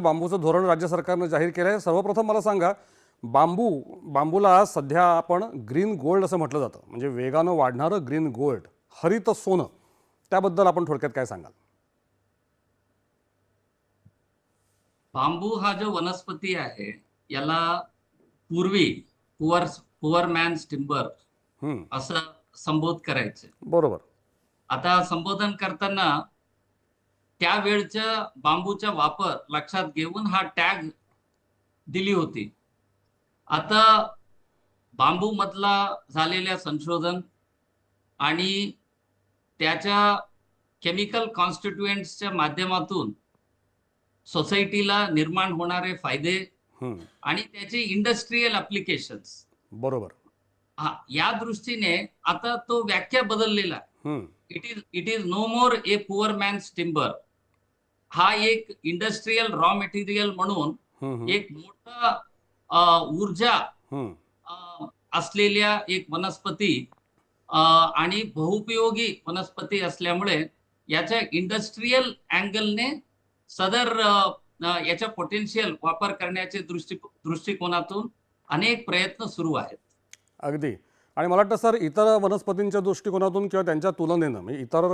बांबूचं धोरण राज्य सरकारनं जाहीर केलं आहे सर्वप्रथम मला सांगा बांबू बांबूला सध्या आपण ग्रीन गोल्ड असं म्हटलं जातं. म्हणजे वेगानं वाढणारं ग्रीन गोल्ड हरित सोनं त्याबद्दल आपण थोडक्यात काय सांगाल? बांबू हा जो वनस्पती आहे याला पूर्वी पुअर पुअर मॅन्स टिंबर हम्म, असं संबोध करायचे. बरोबर. आता संबोधन करताना त्यावेळच्या बांबूचा वापर लक्षात घेऊन हा टॅग दिली होती. आता बांबू मधला झालेल्या संशोधन आणि त्याच्या केमिकल कॉन्स्टिट्युएंट्सच्या माध्यमातून सोसायटीला निर्माण होणारे फायदे आणि त्याचे इंडस्ट्रीयल अप्लिकेशन्स. बरोबर. हा या दृष्टीने आता तो व्याख्या बदललेला it is it is no more a poor man's timber हा एक इंडस्ट्रीयल रॉ मटेरियल म्हणून एक मोठा ऊर्जा असलेल्या एक वनस्पती आणि बहुपयोगी वनस्पती असल्यामुळे याच्या इंडस्ट्रीयल अँगलने सदर याच्या पोटेन्शियल वापर करण्याचे दृष्टी दृष्टिकोनातून अनेक प्रयत्न सुरू आहेत. अगदी. आणि मला वाटतं सर इतर वनस्पतींच्या दृष्टिकोनातून किंवा त्यांच्या तुलनेनं म्हणजे इतर